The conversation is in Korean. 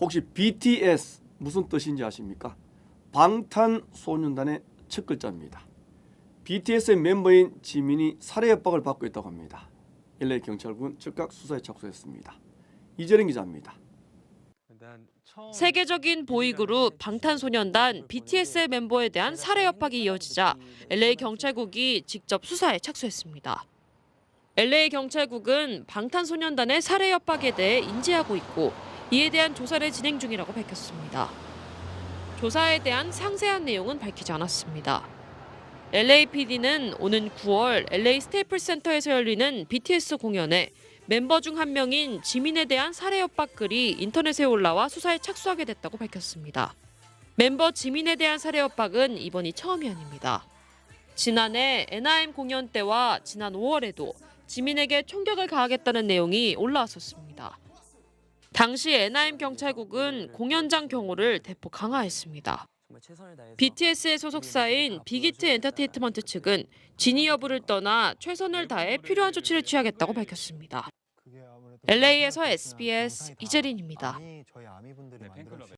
혹시 BTS 무슨 뜻인지 아십니까? 방탄소년단의 첫 글자입니다. BTS의 멤버인 지민이 살해 협박을 받고 있다고 합니다. LA 경찰군 즉각 수사에 착수했습니다. 이재령 기자입니다. 세계적인 보이그룹 방탄소년단 BTS의 멤버에 대한 살해 협박이 이어지자 LA 경찰국이 직접 수사에 착수했습니다. LA 경찰국은 방탄소년단의 살해 협박에 대해 인지하고 있고 이에 대한 조사를 진행 중이라고 밝혔습니다. 조사에 대한 상세한 내용은 밝히지 않았습니다. LAPD는 오는 9월 LA 스테이플 센터에서 열리는 BTS 공연에 멤버 중 한 명인 지민에 대한 살해 협박 글이 인터넷에 올라와 수사에 착수하게 됐다고 밝혔습니다. 멤버 지민에 대한 살해 협박은 이번이 처음이 아닙니다. 지난해 NRM 공연 때와 지난 5월에도 지민에게 총격을 가하겠다는 내용이 올라왔었습니다. 당시 NRM 경찰국은 공연장 경호를 대폭 강화했습니다. BTS의 소속사인 빅히트 엔터테인먼트 측은 진위 여부를 떠나 최선을 다해 필요한 조치를 취하겠다고 밝혔습니다. LA에서 SBS 이재린입니다.